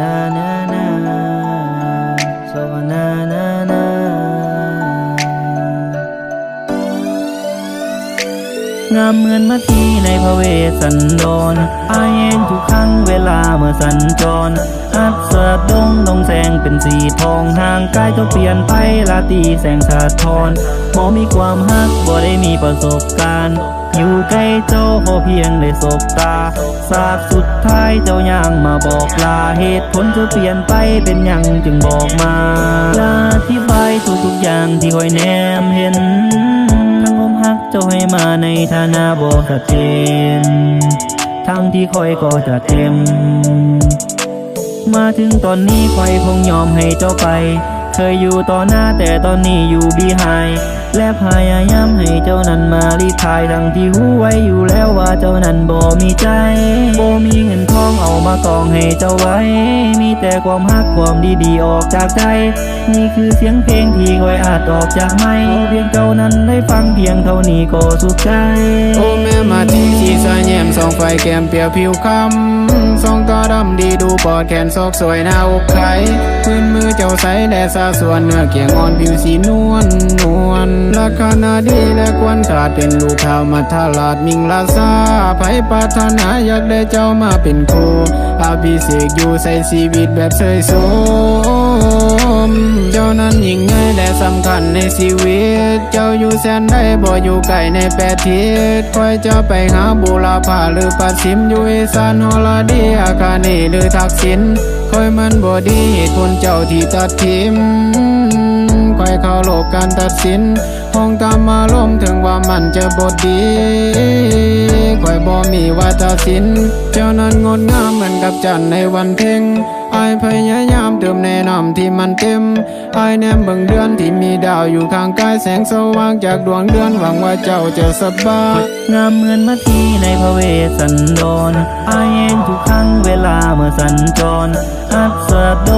na na งามเหมือนมาทีในพระเวสสันดรอายเห็นทุกครั้งเวลาเมื่อสัญจรอัศสดดงดงแสงเป็นสีทองห่างกายก็เปลี่ยนไปลาตรีแสงสะท้อนหมอมีความฮักบ่ได้มีประสบการณ์ อยู่ใกล้เจ้าพอเพียงได้สบตาสาบสุดท้ายเจ้าย่างมาบอกลาเหตุผลจะเปลี่ยนไปเป็นยังจึงบอกมาลาที่บายทุกๆอย่างที่คอยแนมเห ฐานะบอกชัดเจนทั้งที่คอยก็จะเต็ม มาถึงตอนนี้คอยคงยอมให้เจ้าไป เคยอยู่ต่อหน้าแต่ตอนนี้อยู่บีไฮ และพยายามให้เจ้านั้นมาลีทายดังที่หูไว้อยู่แล้วว่าเจ้านั้นบ่มีใจบ่มีเงินทองเอามากองให้เจ้าไว้ มีแต่ความฮักความดีๆออกจากใจ นี่คือเสียงเพลงที่คอยอาจออกจากไม่เพียงเจ้านั้นได้ฟังเพียงเท่านี้ก็สุขใจ โอ้แม่มาที่ แก้มเปียวผิวคำทรงตาดำดีดูปอดแขนซอกสวยหน้าอกไข่พื้นมือเจ้าใสและสาส่วนเนื้อเกียงอ่อนผิวสีนวลนวลลักษณะดีและควรขาดเป็นลูกเท้าวมาทาลาดมิงลาซาไผปรารถนาอยากได้เจ้ามาเป็นครู อาพิเษกอยู่ใส่ชีวิตแบบเสยสม เจ้านั้นยิ่งใหญ่และสำคัญในชีวิต เจ้าอยู่แสนได้บ่อยู่ไกลในแปดทิศคอยเจ้าไปหาบุราพาหรือปัดสิมอยู่อีสานฮอลาดีอาคานีหรือทักษิณคอยมันบ่ดีเหตุผลเจ้าที่ตัดทิม อยเขาโลกการตัดสินห้องตามอารมณ์ถึงว่ามันจะบทดีคอยบ่มีว่าตัดสินเจ้านั้นงดงามเหมือนกับจันในวันเพ็งไอพยายามเติมแนะนำที่มันเต็มไอแนมเบิ่งเดือนที่มีดาวอยู่ข้างกายแสงสว่างจากดวงเดือนหวังว่าเจ้าจะสบายงามเหมือนมาทีในพระเวสสันดรไอเห็นทุกครั้งเวลาเมื่อสัญจรอัศด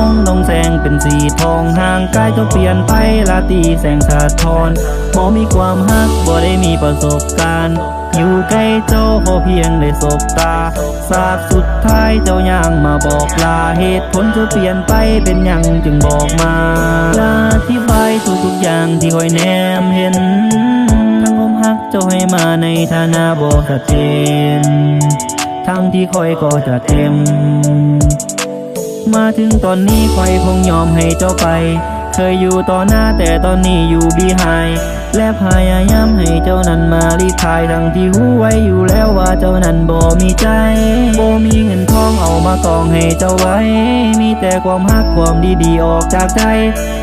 งดงแสงเป็นสีทองห่างกายก็เปลี่ยนไปลาตีแสงสะท้อนหมอมีความฮักบ่ได้มีประสบการณ์ อยู่ใกล้เจ้าพอเพียงได้สบตาสาบสุดท้ายเจ้าย่างมาบอกลาเหตุผลจะเปลี่ยนไปเป็นยังจึงบอกมาลาที่บายทุกอย่างที่คอยแนมเห็นทั้งผมฮักเจ้าให้มาในฐานะบอกชัดเจนทั้งที่คอยก็จะเต็ม มาถึงตอนนี้คอยคงยอมให้เจ้าไป เคยอยู่ต่อหน้าแต่ตอนนี้อยู่บีไฮ และพยายามให้เจ้านั้นมารีทายทั้งที่หูไว้อยู่แล้วว่าเจ้านั้นบ่มีใจบ่มีเงินทองเอามากองให้เจ้าไว้ มีแต่ความฮักความดีๆออกจากใจ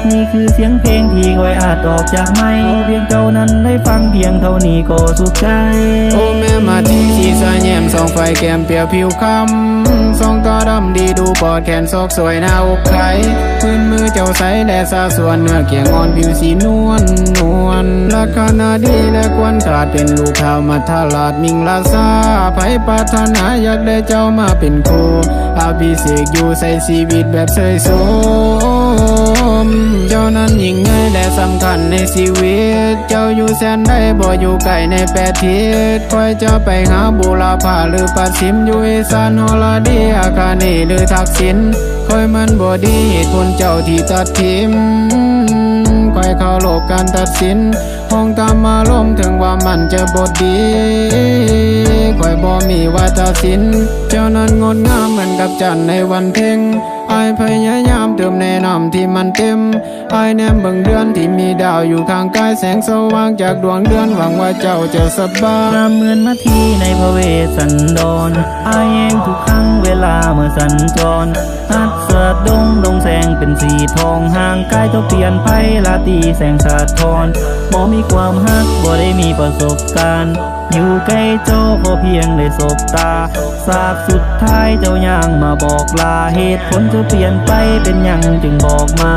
นี่คือเสียงเพลงที่คอยอาจออกจากไม่เพียงเจ้านั้นได้ฟังเพียงเท่านี้ก็สุขใจ โอ้แม่มาที่สีสายแยมส่องไฟแก้มเปียวผิวคำส่องตาดำดีดูปอดแขนซอกสวยหน้าอกไข่พื้นมือเจ้าใสและสาส่วนเนื้อเกี่ยงอ่อนผิวสีนวลนวลลักษณะดีและควรขาดเป็นลูกข่าวมาทลาดมิงลาซาไผปรารถนาอยากได้เจ้ามาเป็นครูอาภิเษกอยู่ใส่ชีวิตแบบเสยโสม เจ้านั้นยิ่งใหญ่และสำคัญในชีวิต เจ้าอยู่แสนได้บ่อยู่ไกลในแปดทิศคอยเจ้าไปหาบุราพาหรือปัดสิมอยู่อีสานฮอลาดีอาคานีหรือทักษิณคอยมันบ่ดีเหตุผลเจ้าที่ตัดทิม คอยเข้าโลกการตัดสินห้องตามมารมถึงว่ามันจะบทดีคอยบ่มีว่าตัดสินเจ้านั้นงดงามเหมือนกับจันในวันเพ่ง ไอพยายามเติมแนะนำที่มันเต็มไอแนมเบิ่งเดือนที่มีดาวอยู่ข้างกายแสงสว่างจากดวงเดือนหวังว่าเจ้าจะสบายงามเหมือนมาทีในพระเวสสันดรอเองทุกครั้งเวลาเมื่อสัญจรอัศสดดงดงแสงเป็นสีทองห่างกายเจ้าเปลี่ยนไปลาตีแสงสะท้อนบ่มีความฮักบ่ได้มีประสบการณ์ อยู่ใกล้เจ้าก็เพียงได้สบตา สาบสุดท้ายเจ้าย่างมาบอกลาเหตุผลจะเปลี่ยนไปเป็นยังจึงบอกมา